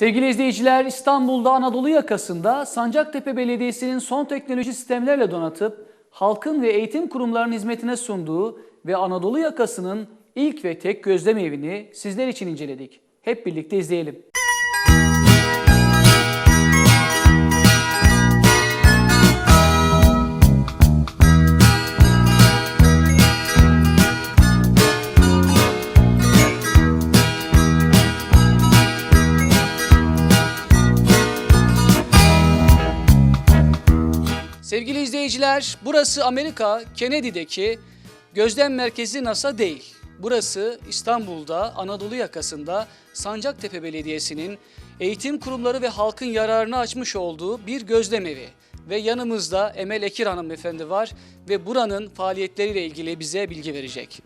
Sevgili izleyiciler, İstanbul'da Anadolu yakasında Sancaktepe Belediyesi'nin son teknoloji sistemlerle donatıp halkın ve eğitim kurumlarının hizmetine sunduğu ve Anadolu yakasının ilk ve tek gözlem evini sizler için inceledik. Hep birlikte izleyelim. Sevgili izleyiciler, burası Amerika Kennedy'deki gözlem merkezi NASA değil. Burası İstanbul'da Anadolu yakasında Sancaktepe Belediyesi'nin eğitim kurumları ve halkın yararına açmış olduğu bir gözlem evi. Ve yanımızda Emel Ekir hanımefendi var ve buranın faaliyetleriyle ilgili bize bilgi verecek.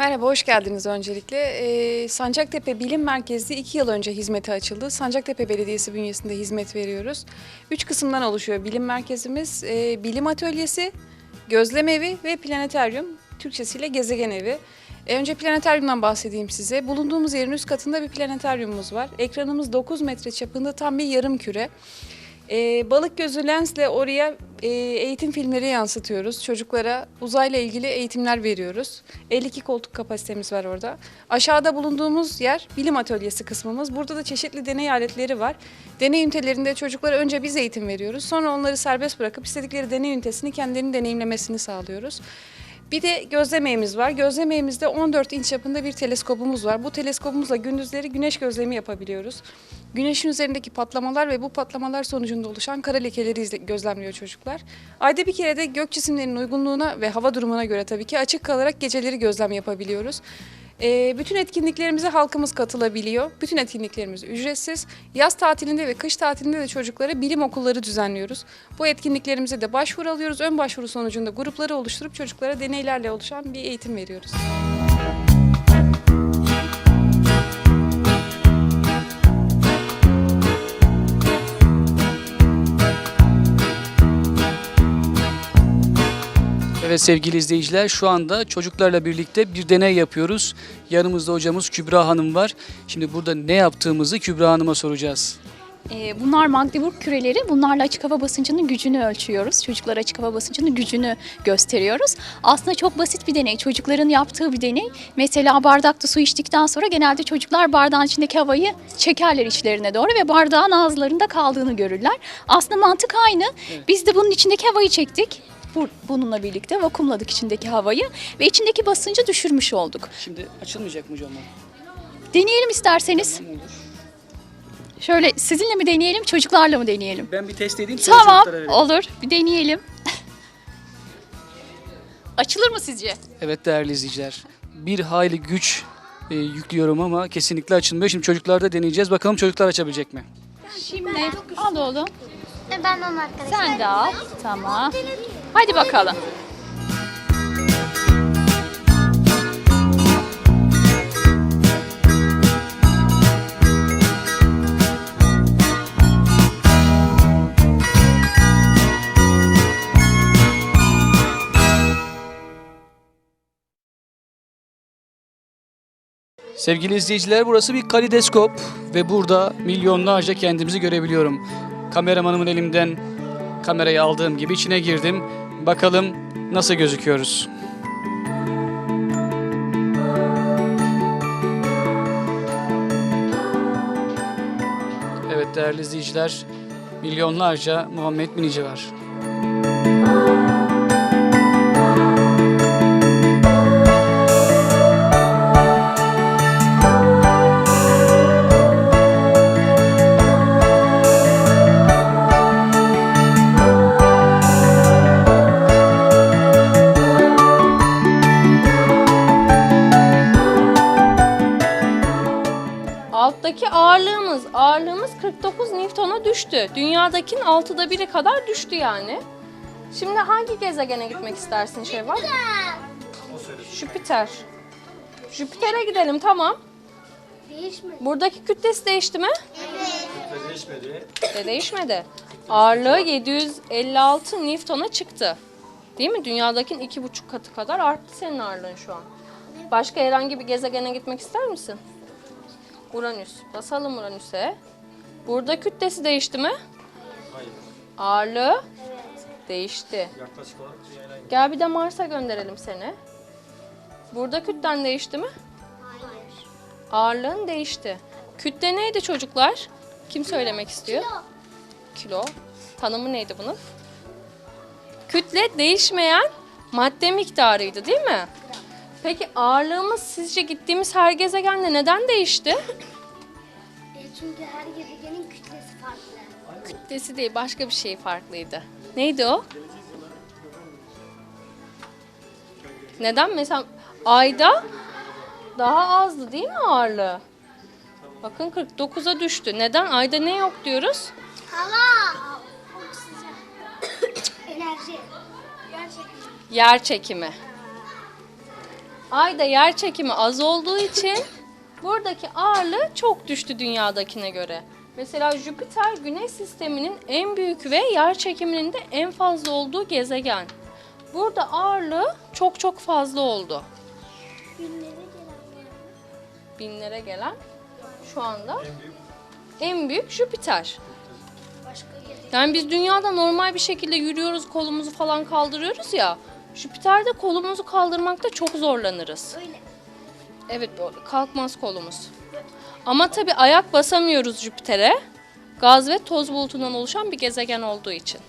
Merhaba, hoş geldiniz öncelikle. Ee, Sancaktepe Bilim Merkezi 2 yıl önce hizmete açıldı. Sancaktepe Belediyesi bünyesinde hizmet veriyoruz. Üç kısımdan oluşuyor bilim merkezimiz. Ee, bilim atölyesi, gözlem evi ve planeteryum, Türkçesiyle gezegen evi. Ee, önce planeteryumdan bahsedeyim size. Bulunduğumuz yerin üst katında bir planeteryumumuz var. Ekranımız 9 metre çapında tam bir yarım küre. Ee, balık gözü lensle oraya e, eğitim filmleri yansıtıyoruz. Çocuklara uzayla ilgili eğitimler veriyoruz. 52 koltuk kapasitemiz var orada. Aşağıda bulunduğumuz yer bilim atölyesi kısmımız. Burada da çeşitli deney aletleri var. Deney ünitelerinde çocuklara önce biz eğitim veriyoruz. Sonra onları serbest bırakıp istedikleri deney ünitesini kendilerinin deneyimlemesini sağlıyoruz. Bir de gözlemeğimiz var. Gözlemeğimizde 14 inç çapında bir teleskopumuz var. Bu teleskopumuzla gündüzleri güneş gözlemi yapabiliyoruz. Güneşin üzerindeki patlamalar ve bu patlamalar sonucunda oluşan kara lekeleri gözlemliyor çocuklar. Ayda bir kere de gök cisimlerinin uygunluğuna ve hava durumuna göre tabii ki açık kalarak geceleri gözlem yapabiliyoruz. Ee, bütün etkinliklerimize halkımız katılabiliyor. Bütün etkinliklerimiz ücretsiz. Yaz tatilinde ve kış tatilinde de çocuklara bilim okulları düzenliyoruz. Bu etkinliklerimize de başvuru alıyoruz. Ön başvuru sonucunda grupları oluşturup çocuklara deneylerle oluşan bir eğitim veriyoruz. Evet sevgili izleyiciler şu anda çocuklarla birlikte bir deney yapıyoruz. Yanımızda hocamız Kübra Hanım var. Şimdi burada ne yaptığımızı Kübra Hanım'a soracağız. Ee, Bunlar Magdeburg küreleri. Bunlarla açık hava basıncının gücünü ölçüyoruz. Çocuklara açık hava basıncının gücünü gösteriyoruz. Aslında çok basit bir deney. Çocukların yaptığı bir deney. Mesela bardakta su içtikten sonra genelde çocuklar bardağın içindeki havayı çekerler içlerine doğru ve bardağın ağızlarında kaldığını görürler. Aslında mantık aynı. Biz de bunun içindeki havayı çektik. Bu- Bununla birlikte vakumladık içindeki havayı ve içindeki basıncı düşürmüş olduk. Şimdi açılmayacak mı hocam? Deneyelim isterseniz. Tamam olur. Şöyle sizinle mi deneyelim, çocuklarla mı deneyelim? Ben bir test edeyim Tamam, olur. Bir deneyelim. Açılır mı sizce? Evet değerli izleyiciler. Bir hayli güç e, yüklüyorum ama kesinlikle açılmıyor. Şimdi çocuklarda deneyeceğiz. Bakalım çocuklar açabilecek mi? Şimdi al oğlum. E, Ben onun arkadaşım. Sen de al. Tamam. Hadi bakalım. Sevgili izleyiciler burası bir kalideskop ve burada milyonlarca kendimizi görebiliyorum. Kameramanımın elimden kamerayı aldığım gibi içine girdim. Bakalım nasıl gözüküyoruz. Evet değerli izleyiciler milyonlarca Muhammed Minici var. 49 Newton'a düştü. Dünyadakinin altıda biri kadar düştü yani. Şimdi hangi gezegene gitmek istersin Şevval? Jüpiter. Jüpiter'e gidelim tamam. Değişmedi. Buradaki kütlesi değişti mi? Evet. Değişmedi. De değişmedi. Ağırlığı 756 Newton'a çıktı. Değil mi? Dünyadakinin iki buçuk katı kadar arttı senin ağırlığın şu an. Başka herhangi bir gezegene gitmek ister misin? Uranüs. Basalım Uranüs'e. Burada kütlesi değişti mi? Hayır. Ağırlığı? Değişti. Yaklaşık olarak dünyayla. Gel bir de Mars'a gönderelim seni. Burada kütlen değişti mi? Hayır. Ağırlığın değişti. Kütle neydi çocuklar? Kim söylemek istiyor? Kilo. Tanımı neydi bunun? Kütle değişmeyen madde miktarıydı değil mi? Peki ağırlığımız sizce gittiğimiz her gezegende neden değişti? Çünkü her gezegenin kütlesi farklı. Kütlesi değil başka bir şey farklıydı. Neydi o? Neden? Mesela ayda daha azdı değil mi ağırlığı? Bakın 49'a düştü. Neden? Ayda ne yok diyoruz? Hava. Oksijen. Enerji. Gerçekten. Yer çekimi. Ayda yer çekimi az olduğu için buradaki ağırlığı çok düştü dünyadakine göre. Mesela Jüpiter güneş sisteminin en büyük ve yer çekiminin de en fazla olduğu gezegen. Burada ağırlığı çok çok fazla oldu. Binlere gelen Binlere gelen şu anda en büyük Jüpiter. Yani biz dünyada normal bir şekilde yürüyoruz, kolumuzu falan kaldırıyoruz ya. Jüpiter'de kolumuzu kaldırmakta çok zorlanırız. Öyle. Evet kalkmaz kolumuz. Ama tabii ayak basamıyoruz Jüpiter'e. Gaz ve toz bulutundan oluşan bir gezegen olduğu için.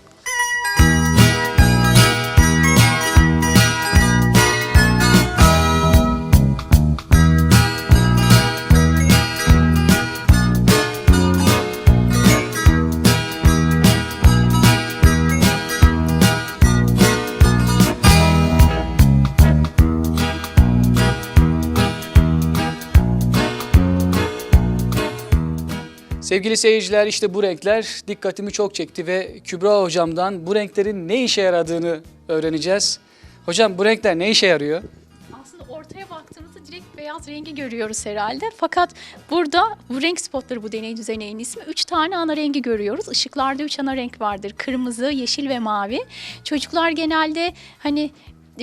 Sevgili seyirciler işte bu renkler dikkatimi çok çekti ve Kübra hocamdan bu renklerin ne işe yaradığını öğreneceğiz. Hocam bu renkler ne işe yarıyor? Aslında ortaya baktığımızda direkt beyaz rengi görüyoruz herhalde. Fakat burada bu renk spotları bu deney düzeneğinin ismi. Üç tane ana rengi görüyoruz. Işıklarda üç ana renk vardır. Kırmızı, yeşil ve mavi. Çocuklar genelde hani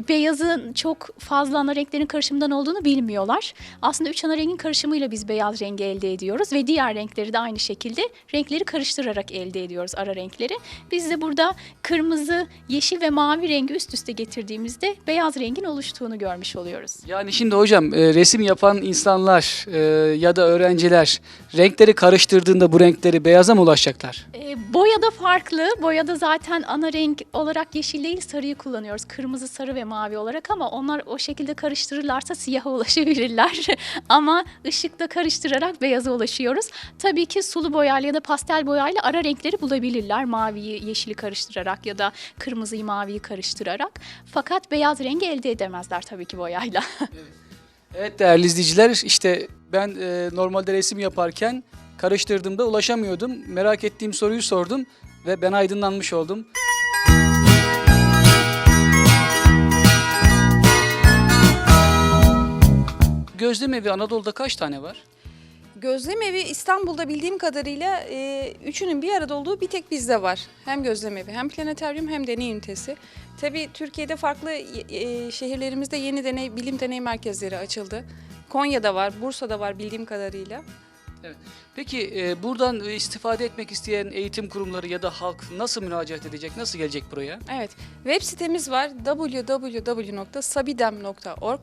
beyazın çok fazla ana renklerin karışımından olduğunu bilmiyorlar. Aslında üç ana rengin karışımıyla biz beyaz rengi elde ediyoruz ve diğer renkleri de aynı şekilde renkleri karıştırarak elde ediyoruz ara renkleri. Biz de burada kırmızı, yeşil ve mavi rengi üst üste getirdiğimizde beyaz rengin oluştuğunu görmüş oluyoruz. Yani şimdi hocam e, resim yapan insanlar e, ya da öğrenciler renkleri karıştırdığında bu renkleri beyaza mı ulaşacaklar? E, boyada farklı. Boyada zaten ana renk olarak yeşil değil sarıyı kullanıyoruz. Kırmızı, sarı ve mavi olarak ama onlar o şekilde karıştırırlarsa siyaha ulaşabilirler. ama ışıkla karıştırarak beyaza ulaşıyoruz. Tabii ki sulu boyayla ya da pastel boyayla ara renkleri bulabilirler. Maviyi, yeşili karıştırarak ya da kırmızıyı, maviyi karıştırarak. Fakat beyaz rengi elde edemezler tabii ki boyayla. Evet değerli izleyiciler işte ben e, normalde resim yaparken karıştırdığımda ulaşamıyordum. Merak ettiğim soruyu sordum ve ben aydınlanmış oldum. Gözlem evi Anadolu'da kaç tane var? Gözlem evi İstanbul'da bildiğim kadarıyla e, üçünün bir arada olduğu bir tek bizde var. Hem gözlem evi hem planeteryum hem deney ünitesi. Tabii Türkiye'de farklı e, şehirlerimizde yeni deney bilim deney merkezleri açıldı. Konya'da var, Bursa'da var bildiğim kadarıyla. Peki e, buradan e, istifade etmek isteyen eğitim kurumları ya da halk nasıl müracaat edecek, nasıl gelecek buraya? Evet, web sitemiz var www.sabidem.org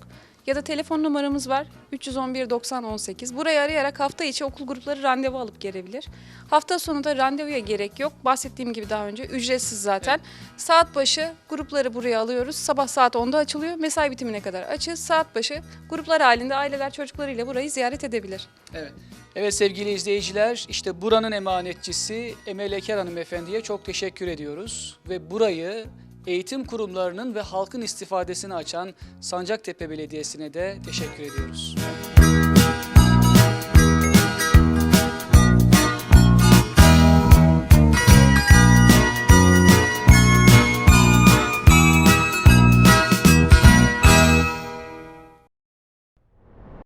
ya da telefon numaramız var 311 90 18. Burayı arayarak hafta içi okul grupları randevu alıp gelebilir. Hafta sonu da randevuya gerek yok. Bahsettiğim gibi daha önce ücretsiz zaten. Saat başı grupları buraya alıyoruz. Sabah saat 10'da açılıyor. Mesai bitimine kadar açız. Saat başı gruplar halinde aileler çocuklarıyla burayı ziyaret edebilir. Evet. Evet sevgili izleyiciler, işte buranın emanetçisi Emel Eker hanımefendiye çok teşekkür ediyoruz. Ve burayı eğitim kurumlarının ve halkın istifadesini açan Sancaktepe Belediyesi'ne de teşekkür ediyoruz.